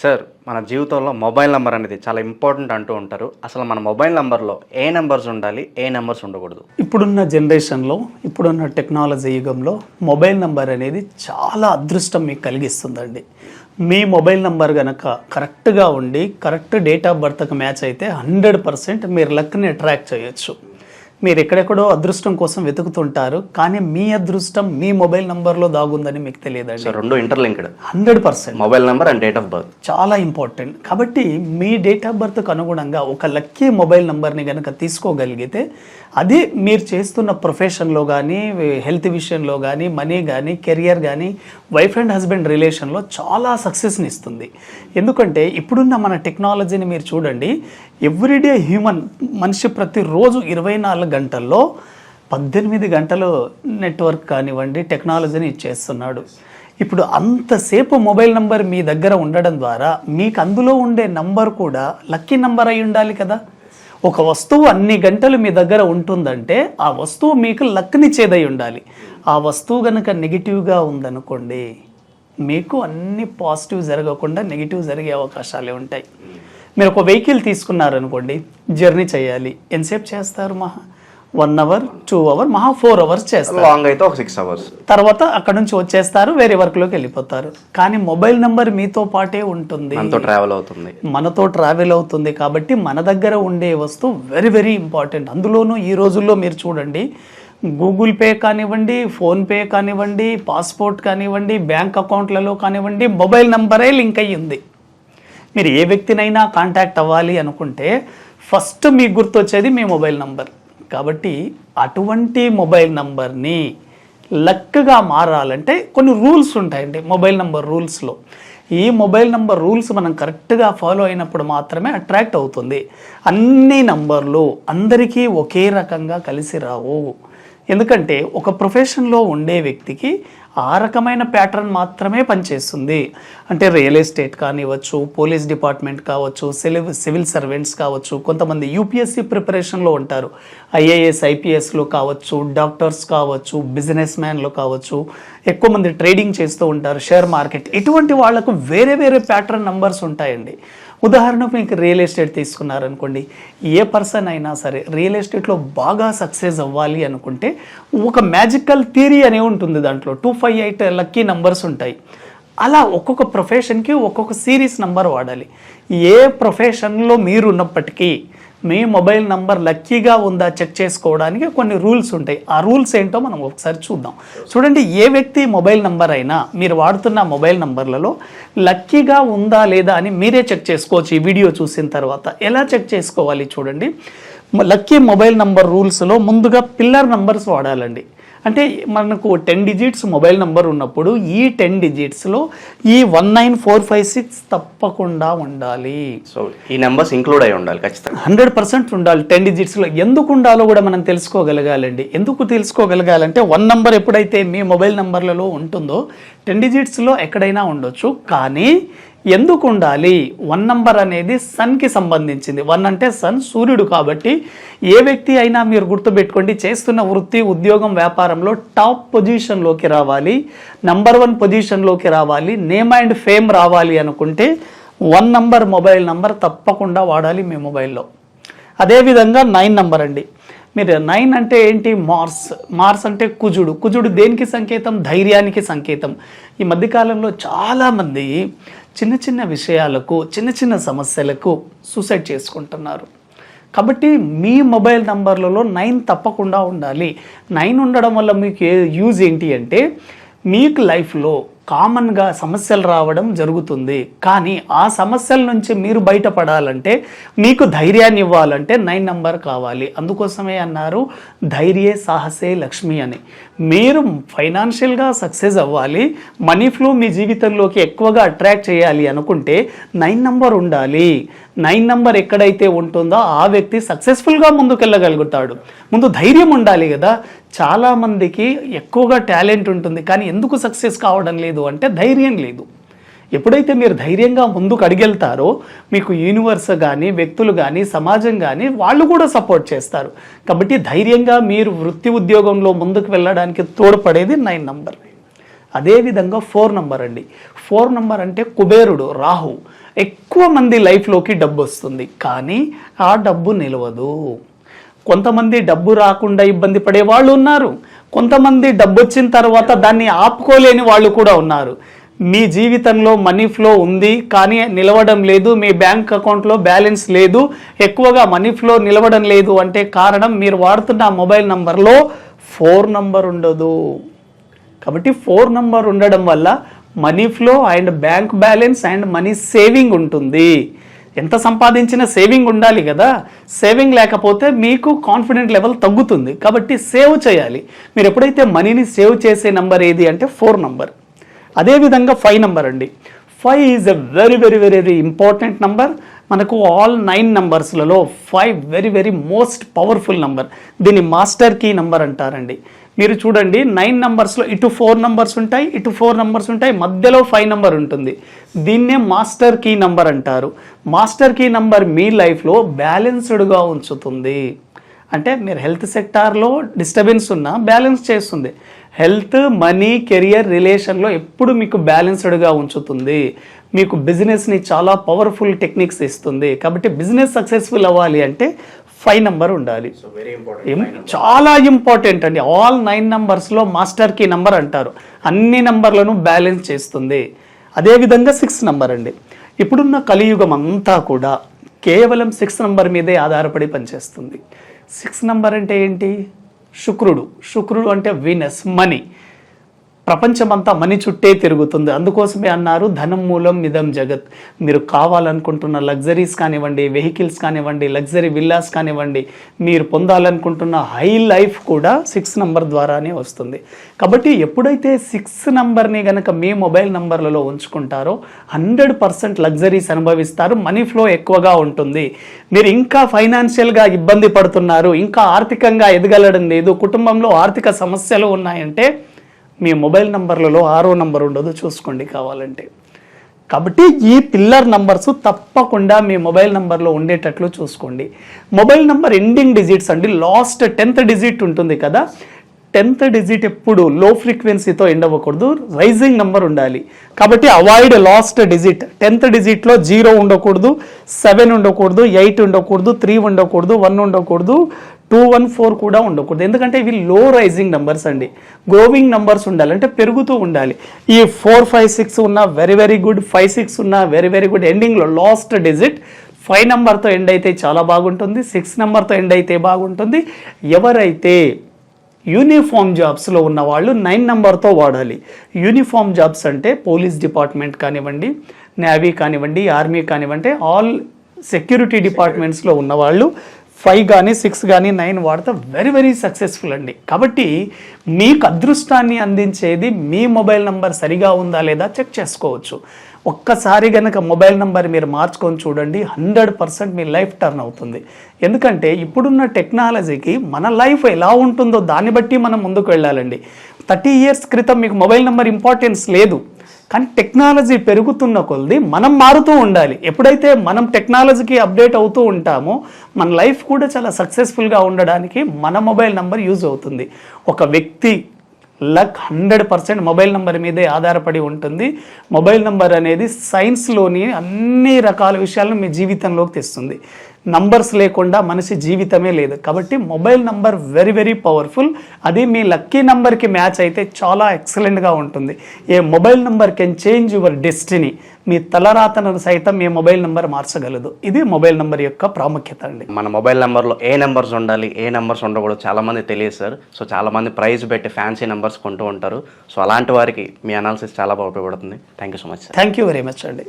Sir మన జీవితంలో mobile number అనేది చాలా ఇంపార్టెంట్ అంటూ ఉంటారు. అసలు మన మొబైల్ నెంబర్లో ఏ నెంబర్స్ ఉండాలి ఏ నెంబర్స్ ఉండకూడదు? ఇప్పుడున్న జనరేషన్లో ఇప్పుడున్న టెక్నాలజీ యుగంలో మొబైల్ నెంబర్ అనేది చాలా అదృష్టం మీకు కలిగిస్తుందండి. మీ మొబైల్ నెంబర్ కనుక కరెక్ట్గా ఉండి కరెక్ట్ డేట్ ఆఫ్ బర్త్కి మ్యాచ్ అయితే హండ్రెడ్ పర్సెంట్ మీరు లక్ని అట్రాక్ట్ చేయొచ్చు. మీరు ఎక్కడెక్కడో అదృష్టం కోసం వెతుకుతుంటారు కానీ మీ అదృష్టం మీ మొబైల్ నంబర్లో దాగుందని మీకు తెలియదండి. రెండు interlinked. Hundred percent. Mobile number and date of birth. చాలా ఇంపార్టెంట్. కాబట్టి మీ డేట్ ఆఫ్ బర్త్కు అనుగుణంగా ఒక లక్కీ మొబైల్ నెంబర్ని కనుక తీసుకోగలిగితే అది మీరు చేస్తున్న ప్రొఫెషన్లో కానీ హెల్త్ విషయంలో కానీ మనీ కానీ కెరియర్ కానీ వైఫ్ అండ్ హస్బెండ్ రిలేషన్లో చాలా సక్సెస్ని ఇస్తుంది. ఎందుకంటే ఇప్పుడున్న మన టెక్నాలజీని మీరు చూడండి ఎవ్రీడే హ్యూమన్ మనిషి ప్రతిరోజు ఇరవై నాలుగు గంటల్లో పద్దెనిమిది గంటలు నెట్వర్క్ కానివ్వండి టెక్నాలజీని ఇచ్చేస్తున్నాడు. ఇప్పుడు అంతసేపు మొబైల్ నంబర్ మీ దగ్గర ఉండడం ద్వారా మీకు అందులో ఉండే నంబర్ కూడా లక్కీ నంబర్ అయి ఉండాలి కదా. ఒక వస్తువు అన్ని గంటలు మీ దగ్గర ఉంటుందంటే ఆ వస్తువు మీకు లక్నిచ్చేదై ఉండాలి. ఆ వస్తువు కనుక నెగిటివ్గా ఉందనుకోండి మీకు అన్ని పాజిటివ్ జరగకుండా నెగిటివ్ జరిగే అవకాశాలే ఉంటాయి. మీరు ఒక వెహికల్ తీసుకున్నారనుకోండి జర్నీ చేయాలి. ఎంతసేపు చేస్తారు మహా? వన్ అవర్ టూ అవర్ మహా ఫోర్ అవర్స్ చేస్తారు. లాంగ్ అయితే ఒక సిక్స్ అవర్స్ తర్వాత అక్కడ నుంచి వచ్చేస్తారు వేరే వర్క్లోకి వెళ్ళిపోతారు. కానీ మొబైల్ నెంబర్ మీతో పాటే ఉంటుంది. మనతో ట్రావెల్ అవుతుంది. మనతో ట్రావెల్ అవుతుంది కాబట్టి మన దగ్గర ఉండే వస్తువు వెరీ వెరీ ఇంపార్టెంట్ అందులోనూ ఈ రోజుల్లో మీరు చూడండి గూగుల్ పే కానివ్వండి ఫోన్పే కానివ్వండి పాస్పోర్ట్ కానివ్వండి బ్యాంక్ అకౌంట్లలో కానివ్వండి మొబైల్ నంబరే లింక్ అయ్యి ఉంది. మీరు ఏ వ్యక్తినైనా కాంటాక్ట్ అవ్వాలి అనుకుంటే ఫస్ట్ మీకు గుర్తొచ్చేది మీ మొబైల్ నంబర్ కాబట్టి అటువంటి మొబైల్ నంబర్ని లక్గా మారాలంటే కొన్ని రూల్స్ ఉంటాయండి మొబైల్ నంబర్ రూల్స్లో. ఈ మొబైల్ నంబర్ రూల్స్ మనం కరెక్ట్గా ఫాలో అయినప్పుడు మాత్రమే అట్రాక్ట్ అవుతుంది. అన్ని నంబర్లు అందరికీ ఒకే రకంగా కలిసి రావు. ఎందుకంటే ఒక ప్రొఫెషన్లో ఉండే వ్యక్తికి ఆ రకమైన ప్యాటర్న్ మాత్రమే పనిచేస్తుంది. అంటే రియల్ ఎస్టేట్ కానివ్వచ్చు పోలీస్ డిపార్ట్మెంట్ కావచ్చు సివిల్ సివిల్ సర్వెంట్స్ కావచ్చు కొంతమంది యూపీఎస్సీ ప్రిపరేషన్లో ఉంటారు. ఐఏఎస్ ఐపీఎస్లో కావచ్చు డాక్టర్స్ కావచ్చు బిజినెస్ మ్యాన్లు కావచ్చు ఎక్కువ మంది ట్రేడింగ్ చేస్తూ ఉంటారు షేర్ మార్కెట్ ఇటువంటి వాళ్ళకు వేరే వేరే ప్యాటర్న్ నంబర్స్ ఉంటాయండి. ఉదాహరణకు మీకు రియల్ ఎస్టేట్ తీసుకున్నారనుకోండి ఏ పర్సన్ అయినా సరే రియల్ ఎస్టేట్లో బాగా సక్సెస్ అవ్వాలి అనుకుంటే ఒక మ్యాజికల్ థియరీ అనే ఉంటుంది దాంట్లో. Two five eight lucky numbers ఉంటాయి. అలా ఒక్కొక్క ప్రొఫెషన్కి ఒక్కొక్క సిరీస్ నంబర్ వాడాలి. ఏ ప్రొఫెషన్లో మీరు ఉన్నప్పటికీ మీ మొబైల్ నంబర్ లక్కీగా ఉందా చెక్ చేసుకోవడానికి కొన్ని రూల్స్ ఉంటాయి. ఆ రూల్స్ ఏంటో మనం ఒకసారి చూద్దాం. చూడండి ఏ వ్యక్తి మొబైల్ నంబర్ అయినా మీరు వాడుతున్న మొబైల్ నంబర్లలో లక్కీగా ఉందా లేదా అని మీరే చెక్ చేసుకోవచ్చు ఈ వీడియో చూసిన తర్వాత. ఎలా చెక్ చేసుకోవాలి చూడండి. లక్కీ మొబైల్ నంబర్ రూల్స్లో ముందుగా పిల్లర్ నంబర్స్ వాడాలండి. అంటే మనకు టెన్ డిజిట్స్ మొబైల్ నంబర్ ఉన్నప్పుడు ఈ టెన్ డిజిట్స్లో ఈ one nine four five six తప్పకుండా ఉండాలి. సో ఈ నెంబర్స్ ఇంక్లూడ్ అయి ఉండాలి ఖచ్చితంగా. హండ్రెడ్ పర్సెంట్ ఉండాలి టెన్ డిజిట్స్లో ఎందుకు ఉండాలో కూడా మనం తెలుసుకోగలగాలండి. ఎందుకు తెలుసుకోగలగాలంటే వన్ నంబర్ ఎప్పుడైతే మీ మొబైల్ నంబర్లలో ఉంటుందో టెన్ డిజిట్స్లో ఎక్కడైనా ఉండొచ్చు. కానీ ఎందుకు ఉండాలి వన్ నంబర్ అనేది సన్కి సంబంధించింది. వన్ అంటే సన్ సూర్యుడు కాబట్టి ఏ వ్యక్తి అయినా మీరు గుర్తుపెట్టుకోండి చేస్తున్న వృత్తి ఉద్యోగం వ్యాపారంలో టాప్ పొజిషన్లోకి రావాలి. నంబర్ వన్ పొజిషన్లోకి రావాలి. నేమ్ అండ్ ఫేమ్ రావాలి అనుకుంటే వన్ నంబర్ మొబైల్ నంబర్ తప్పకుండా వాడాలి మీ మొబైల్లో. అదేవిధంగా నైన్ నంబర్ అండి. మీరు నైన్ అంటే ఏంటి? మార్స్. మార్స్ అంటే కుజుడు. కుజుడు దేనికి సంకేతం? ధైర్యానికి సంకేతం. ఈ మధ్యకాలంలో చాలామంది చిన్న చిన్న విషయాలకు చిన్న చిన్న సమస్యలకు సూసైడ్ చేసుకుంటున్నారు. కాబట్టి మీ మొబైల్ నంబర్లలో నైన్ తప్పకుండా ఉండాలి. నైన్ ఉండడం వల్ల మీకు ఏ యూజ్ ఏంటి అంటే మీకు లైఫ్లో కామన్గా సమస్యలు రావడం జరుగుతుంది. కానీ ఆ సమస్యల నుంచి మీరు బయటపడాలంటే మీకు ధైర్యాన్ని ఇవ్వాలంటే నైన్ నంబర్ కావాలి. అందుకోసమే అన్నారు ధైర్యే సాహసే లక్ష్మి అని. మీరు ఫైనాన్షియల్గా సక్సెస్ అవ్వాలి. మనీ ఫ్లో మీ జీవితంలోకి ఎక్కువగా అట్రాక్ట్ చేయాలి అనుకుంటే నైన్ నంబర్ ఉండాలి. నైన్ నంబర్ ఎక్కడైతే ఉంటుందో ఆ వ్యక్తి సక్సెస్ఫుల్గా ముందుకెళ్ళగలుగుతాడు. ముందు ధైర్యం ఉండాలి కదా. చాలామందికి ఎక్కువగా టాలెంట్ ఉంటుంది. కానీ ఎందుకు సక్సెస్ కావడం లేదు అంటే ధైర్యం లేదు. ఎప్పుడైతే మీరు ధైర్యంగా ముందుకు అడిగెళ్తారో మీకు యూనివర్స్ కానీ వ్యక్తులు కానీ సమాజం కానీ వాళ్ళు కూడా సపోర్ట్ చేస్తారు. కాబట్టి ధైర్యంగా మీరు వృత్తి ఉద్యోగంలో ముందుకు వెళ్ళడానికి తోడ్పడేది నైన్ నంబర్. అదేవిధంగా ఫోర్ నంబర్ అండి. ఫోర్ నంబర్ అంటే కుబేరుడు రాహు. ఎక్కువ మంది లైఫ్లోకి డబ్బు వస్తుంది. కానీ ఆ డబ్బు నిలవదు. కొంతమంది డబ్బు రాకుండా ఇబ్బంది పడే వాళ్ళు ఉన్నారు. కొంతమంది డబ్బు వచ్చిన తర్వాత దాన్ని ఆపుకోలేని వాళ్ళు కూడా ఉన్నారు. మీ జీవితంలో మనీ ఫ్లో ఉంది కానీ నిలవడం లేదు. మీ బ్యాంక్ అకౌంట్లో బ్యాలెన్స్ లేదు. ఎక్కువగా మనీ ఫ్లో నిలవడం లేదు అంటే కారణం మీరు వాడుతున్న మొబైల్ నంబర్లో ఫోర్ నంబర్ ఉండదు. కాబట్టి ఫోర్ నంబర్ ఉండడం వల్ల money flow and bank balance and money saving ఉంటుంది. ఎంత సంపాదించిన సేవింగ్ ఉండాలి కదా? సేవింగ్ లేకపోతే మీకు కాన్ఫిడెంట్ లెవెల్ తగ్గుతుంది. కాబట్టి సేవ్ చేయాలి. మీరు ఎప్పుడైతే మనీని సేవ్ చేసే నంబర్ ఏది అంటే ఫోర్ నంబర్. అదేవిధంగా ఫైవ్ నంబర్ అండి. Five is a very very very very important number. మనకు all nine నంబర్స్లలో five very very most powerful number. దీన్ని మాస్టర్ కీ నంబర్ అంటారండి. మీరు చూడండి నైన్ నంబర్స్లో ఇటు ఫోర్ నంబర్స్ ఉంటాయి ఇటు ఫోర్ నంబర్స్ ఉంటాయి మధ్యలో ఫైవ్ నంబర్ ఉంటుంది. దీన్నే మాస్టర్ కీ నంబర్ అంటారు. మాస్టర్ కీ నంబర్ మీ లైఫ్లో బ్యాలెన్స్డ్గా ఉంచుతుంది. అంటే మీరు హెల్త్ సెక్టార్లో డిస్టర్బెన్స్ ఉన్నా బ్యాలెన్స్ చేస్తుంది. హెల్త్ మనీ కెరియర్ రిలేషన్లో ఎప్పుడు మీకు బ్యాలెన్స్డ్గా ఉంచుతుంది. మీకు బిజినెస్ని చాలా పవర్ఫుల్ టెక్నిక్స్ ఇస్తుంది. కాబట్టి బిజినెస్ సక్సెస్ఫుల్ అవ్వాలి అంటే ఫైవ్ నెంబర్ ఉండాలి. చాలా ఇంపార్టెంట్ అండి. ఆల్ నైన్ నంబర్స్లో మాస్టర్ కీ నంబర్ అంటారు. అన్ని నంబర్లను బ్యాలెన్స్ చేస్తుంది. అదేవిధంగా సిక్స్ నంబర్ అండి. ఇప్పుడున్న కలియుగం అంతా కూడా కేవలం సిక్స్ నంబర్ మీదే ఆధారపడి పనిచేస్తుంది. సిక్స్ నంబర్ అంటే ఏంటి? శుక్రుడు. శుక్రుడు అంటే వీనస్ మనీ ప్రపంచమంతా మనీ చుట్టే తిరుగుతుంది. అందుకోసమే అన్నారు ధనం మూలం మిదం జగత్. మీరు కావాలనుకుంటున్న లగ్జరీస్ కానివ్వండి వెహికల్స్ కానివ్వండి లగ్జరీ విల్లాస్ కానివ్వండి మీరు పొందాలనుకుంటున్న హై లైఫ్ కూడా సిక్స్ నంబర్ ద్వారానే వస్తుంది. కాబట్టి ఎప్పుడైతే సిక్స్ నంబర్ని గనక మీ మొబైల్ నంబర్లలో ఉంచుకుంటారో హండ్రెడ్ పర్సెంట్ లగ్జరీస్ అనుభవిస్తారు మనీ ఫ్లో ఎక్కువగా ఉంటుంది. మీరు ఇంకా ఫైనాన్షియల్గా ఇబ్బంది పడుతున్నారు ఇంకా ఆర్థికంగా ఎదగలడం లేదు కుటుంబంలో ఆర్థిక సమస్యలు ఉన్నాయంటే మీ మొబైల్ నంబర్లలో ఆరో నంబర్ ఉండదు చూసుకోండి కావాలంటే. కాబట్టి ఈ పిల్లర్ నంబర్స్ తప్పకుండా మీ మొబైల్ నంబర్లో ఉండేటట్లు చూసుకోండి. మొబైల్ నంబర్ ఎండింగ్ డిజిట్స్ అండి లాస్ట్ టెన్త్ డిజిట్ ఉంటుంది కదా టెన్త్ డిజిట్ ఎప్పుడు లో ఫ్రీక్వెన్సీతో ఎండ్ అవ్వకూడదు రైజింగ్ నెంబర్ ఉండాలి. కాబట్టి అవాయిడ్ లాస్ట్ డిజిట్ టెన్త్ డిజిట్లో జీరో ఉండకూడదు సెవెన్ ఉండకూడదు ఎయిట్ ఉండకూడదు త్రీ ఉండకూడదు వన్ ఉండకూడదు టూ వన్ ఫోర్ కూడా ఉండకూడదు. ఎందుకంటే ఇవి లో రైజింగ్ నెంబర్స్ అండి. గ్రోవింగ్ నెంబర్స్ ఉండాలి. అంటే పెరుగుతూ ఉండాలి. ఈ ఫోర్ ఫైవ్ సిక్స్ ఉన్న very very good five six ఉన్న వెరీ వెరీ గుడ్ ఎండింగ్లో లాస్ట్ డిజిట్ ఫైవ్ నెంబర్తో ఎండ్ అయితే చాలా బాగుంటుంది. సిక్స్ నెంబర్తో ఎండ్ అయితే బాగుంటుంది. ఎవరైతే యూనిఫామ్ జాబ్స్లో ఉన్న వాళ్ళు నైన్ నెంబర్తో వాడాలి. యూనిఫామ్ జాబ్స్ అంటే పోలీస్ డిపార్ట్మెంట్ కానివ్వండి నేవీ కానివ్వండి ఆర్మీ కానివ్వండి ఆల్ సెక్యూరిటీ డిపార్ట్మెంట్స్లో ఉన్నవాళ్ళు ఫైవ్ కానీ సిక్స్ కానీ నైన్ వాడితే వెరీ వెరీ సక్సెస్ఫుల్ అండి. కాబట్టి మీకు అదృష్టాన్ని అందించేది మీ మొబైల్ నంబర్ సరిగా ఉందా లేదా చెక్ చేసుకోవచ్చు. ఒక్కసారి గనక మొబైల్ నంబర్ మీరు మార్చుకొని చూడండి హండ్రెడ్ పర్సెంట్ మీ లైఫ్ టర్న్ అవుతుంది. ఎందుకంటే ఇప్పుడున్న టెక్నాలజీకి మన లైఫ్ ఎలా ఉంటుందో దాన్ని బట్టి మనం ముందుకు వెళ్ళాలండి. థర్టీ ఇయర్స్ క్రితం మీకు మొబైల్ నెంబర్ ఇంపార్టెన్స్ లేదు. కానీ టెక్నాలజీ పెరుగుతున్న కొలది మనం మారుతూ ఉండాలి. ఎప్పుడైతే మనం టెక్నాలజీకి అప్డేట్ అవుతూ ఉంటామో మన లైఫ్ కూడా చాలా సక్సెస్ఫుల్గా ఉండడానికి మన మొబైల్ నెంబర్ యూజ్ అవుతుంది. ఒక వ్యక్తి luck hundred percent mobile number మీదే ఆధారపడి ఉంటుంది. మొబైల్ నెంబర్ అనేది సైన్స్లోని అన్ని రకాల విషయాలను మీ జీవితంలోకి తెస్తుంది. నంబర్స్ లేకుండా మనిషి జీవితమే లేదు. కాబట్టి mobile number very very powerful. అది మీ లక్కీ నంబర్కి మ్యాచ్ అయితే చాలా ఎక్సలెంట్గా ఉంటుంది. A mobile number can change your destiny. మీ తలరాతను సైతం మీ మొబైల్ నంబర్ మార్చగలదు. ఇది మొబైల్ నంబర్ యొక్క ప్రాముఖ్యత అండి. మన మొబైల్ నెంబర్లో ఏ నెంబర్స్ ఉండాలి ఏ నెంబర్స్ ఉండకూడదు చాలా మంది తెలియదు సార్. సో చాలా మంది ప్రైస్ పెట్టి ఫ్యాన్సీ నెంబర్స్ కొంటూ ఉంటారు. సో అలాంటి వారికి మీ అనాలిసిస్ చాలా బాగా ఉపయోగపడుతుంది. Thank you so much sir. Thank you very much అండి.